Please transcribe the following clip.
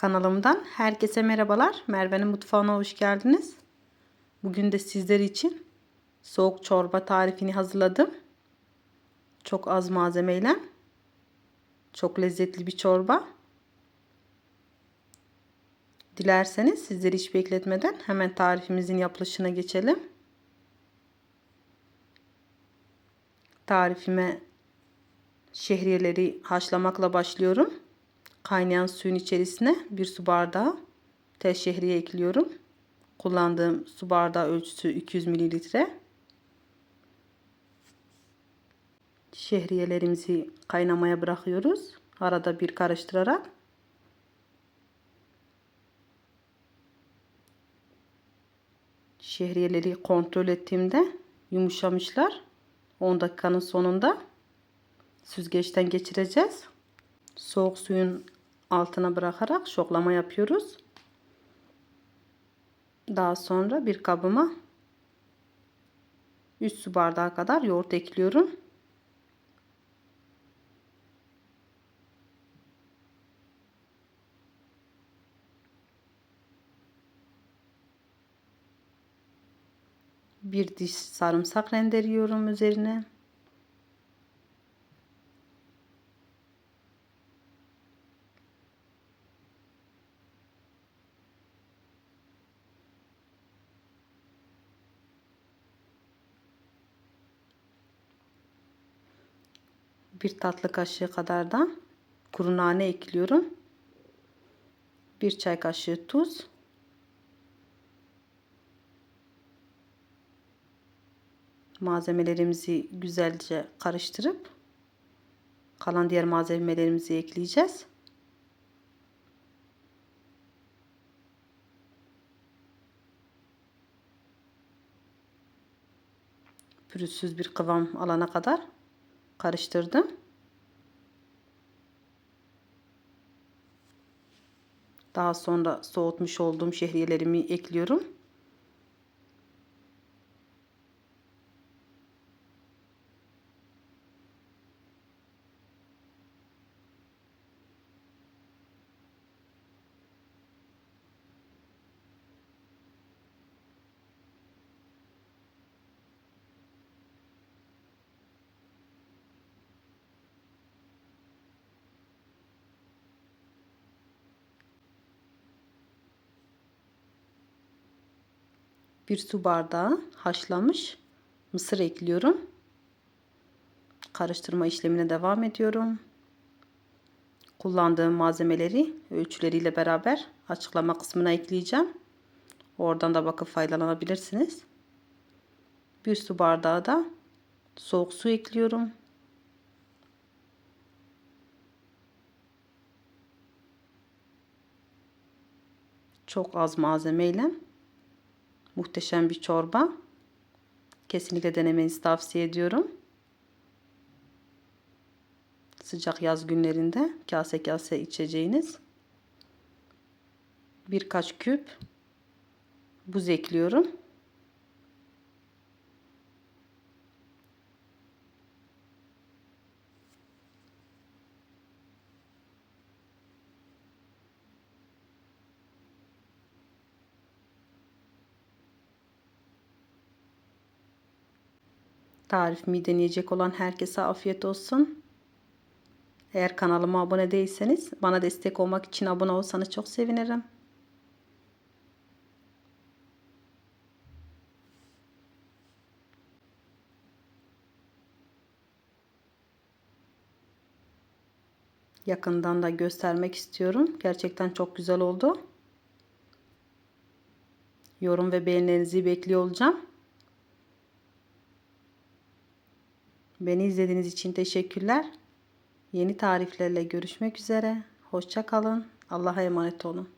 Kanalımdan herkese merhabalar. Merve'nin mutfağına hoş geldiniz. Bugün de sizler için soğuk çorba tarifini hazırladım. Çok az malzemeyle çok lezzetli bir çorba. Dilerseniz sizleri hiç bekletmeden hemen tarifimizin yapılışına geçelim. Tarifime şehriyeleri haşlamakla başlıyorum. Kaynayan suyun içerisine bir su bardağı tel şehriye ekliyorum. Kullandığım su bardağı ölçüsü 200 mililitre. Şehriyelerimizi kaynamaya bırakıyoruz. Arada bir karıştırarak. Şehriyeleri kontrol ettiğimde yumuşamışlar. 10 dakikanın sonunda süzgeçten geçireceğiz. Soğuk suyun altına bırakarak şoklama yapıyoruz. Daha sonra bir kabıma 3 su bardağı kadar yoğurt ekliyorum. Bir diş sarımsak rendeliyorum üzerine. Bir tatlı kaşığı kadar da kuru nane ekliyorum. Bir çay kaşığı tuz. Malzemelerimizi güzelce karıştırıp kalan diğer malzemelerimizi ekleyeceğiz. Pürüzsüz bir kıvam alana kadar karıştırdım. Daha sonra soğutmuş olduğum şehriyelerimi ekliyorum. Bir su bardağı haşlanmış mısır ekliyorum. Karıştırma işlemine devam ediyorum. Kullandığım malzemeleri ölçüleriyle beraber açıklama kısmına ekleyeceğim. Oradan da bakıp faydalanabilirsiniz. Bir su bardağı da soğuk su ekliyorum. Çok az malzemeyle Muhteşem bir çorba. Kesinlikle denemenizi tavsiye ediyorum. Sıcak yaz günlerinde kase kase içeceğiniz. Birkaç küp buz ekliyorum. Tarifimi deneyecek olan herkese afiyet olsun. Eğer kanalıma abone değilseniz bana destek olmak için abone olsanız çok sevinirim. Yakından da göstermek istiyorum. Gerçekten çok güzel oldu. Yorum ve beğenilerinizi bekliyor olacağım. Beni izlediğiniz için teşekkürler. Yeni tariflerle görüşmek üzere. Hoşça kalın. Allah'a emanet olun.